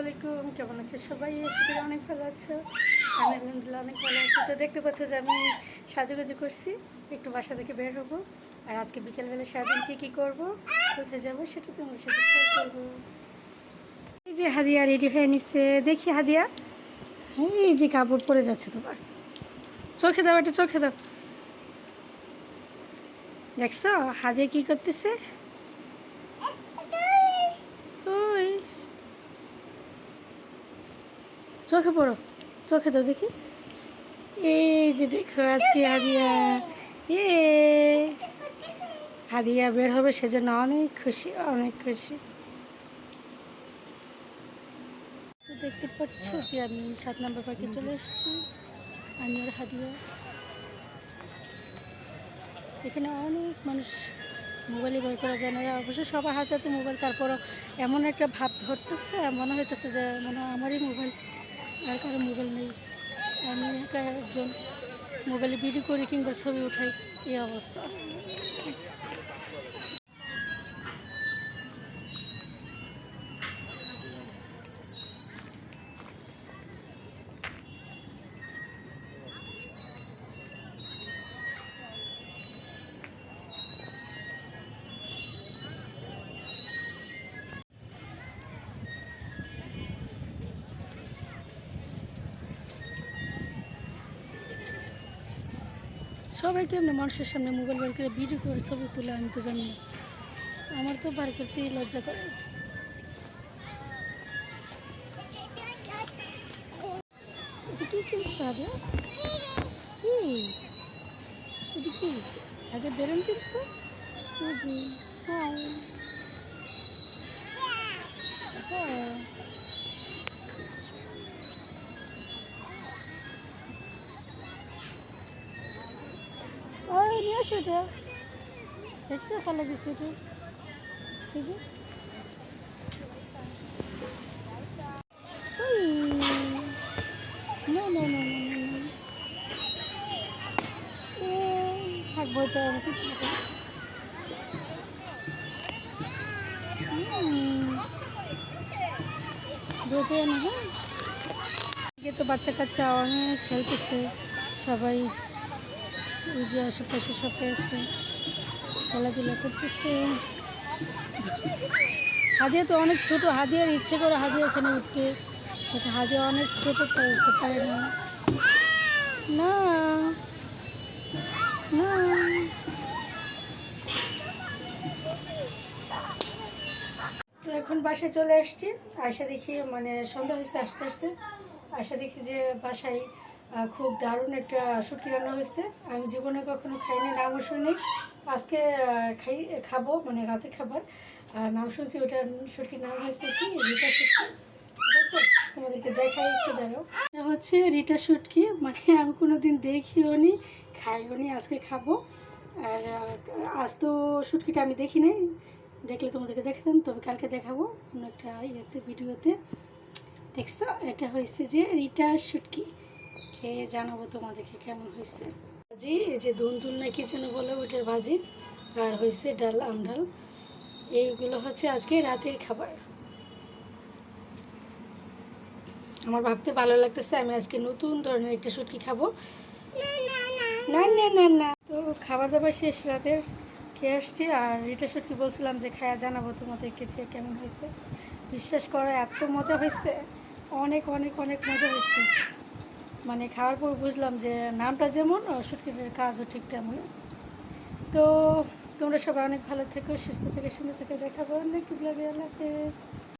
আলাইকুম, কেমন আছে সবাই? আশা অনেক ভালো আছো। আমি আলহামদুলিল্লাহ অনেক ভালো আছি। তো দেখতে পাচ্ছ যে আমি সাজুগুজু করছি, একটু বাসা থেকে বের হব। আর আজকে বিকেলবেলা সারাদিন কী কী করব, কোথায় যাব সেটা তোমাদের সাথে শেয়ার করব। এই যে হাদিয়া রেডি হয়ে নিচ্ছে দেখি হাদিয়া। এই যে কাপড় পরে যাচ্ছে তোমার। চোখে দাও, এটা চোখে দাও। দেখছ হাদিয়া কি করতেছে? চোখে পড়ো, চোখে তো দেখি। এই যে দেখো আজকে হাদিয়া। এ, হাদিয়া বের হবে সেজন্য অনেক খুশি অনেক খুশি। দেখতে পাচ্ছ যে আমি সাত নম্বর পার্কে চলে এসেছি। আমি আর হাদিয়া। এখানে অনেক মানুষ মোবাইলে বের করা যায় না। অবশ্য সবার হাতে হাতে মোবাইল, তারপরও এমন একটা ভাব ধরতেছে, মনে হইতেছে যে মনে আমারই মোবাইল আর কারও মোবাইল নেই। আমি একা একজন মোবাইলে ভিডিও করি কিংবা ছবি উঠাই, এই অবস্থা। সবাই আমরা মানুষের সামনে মোবাইল বার করে ভিডিও করে ছবি তুলে আমি তো জানি আমার তো বার করতেই লজ্জা করে। কি কিনছো হবে কি? কি? আগে বেরোন কিনছো? হ্যাঁ আসো এটা দেখছ এটা ঠিক না না না না না না। ও থাক বইতে হবে কিছু না। হ্যাঁ? তো বাচ্চা কাচ্চা অনেক খেলতেছে, সবাই। ওই যে আশেপাশে খেলাধুলা করতেছে। তো অনেক ছোট, হাদিয়ার ইচ্ছে করে হাদিয়া এখানে উঠতে। কিন্তু অনেক ছোট, তাই উঠতে পারে না। না তো এখন বাসায় চলে আসছি। আয়সা দেখি মানে সন্ধ্যা হয়েছে আসতে আসতে। আয়সা দেখি যে বাসায় খুব দারুণ একটা শুটকি রান্না হয়েছে। আমি জীবনে কখনো খাইনি, নামও শুনি আজকে খাই, খাব মানে রাতে খাবার। আর নাম শুনছি ওটার শুটকির নাম হয়েছে কি? রিটা শুটকি। তোমাদেরকে দেখাই একটু, দাঁড়াও। এটা হচ্ছে রিটা শুটকি। মানে আমি কোনো দিন দেখিও নি, খাইও নি, আজকে খাব। আর আজ তো শুটকিটা আমি দেখি নাই। দেখলে তোমাদেরকে দেখতাম, তবে কালকে দেখাবো অন্য একটা ইয়েতে, ভিডিওতে। দেখছ? এটা হয়েছে যে রিটা শুটকি। খেয়ে জানাব তোমাদেরকে কেমন হয়েছে। ভাজি, এই যে দুনতুল না কি যেন বলে ওইটার ভাজি, আর হয়েছে ডাল আমডাল এইগুলো হচ্ছে আজকে রাতের খাবার। আমার ভাবতে ভালো লাগতেছে, আমি আজকে নতুন ধরনের একটা শুটকি খাব। না না না না। তো খাবার দাবার শেষ রাতের খেয়ে আসছি, আর রিটা শুটকি বলছিলাম যে খায়া জানাব তোমাদেরকে যে কেমন হয়েছে। বিশ্বাস করো, এত মজা হয়েছে। অনেক অনেক অনেক মজা হয়েছে। মানে খাওয়ার পর বুঝলাম যে নামটা যেমন শুটকিটার কাজও ঠিক তেমন তো তোমরা সবাই অনেক ভালো থেকো, সুস্থ থেকে, সুন্দর থেকে দেখাবো অনেক লাগে, আল্লাহ হাফেজ।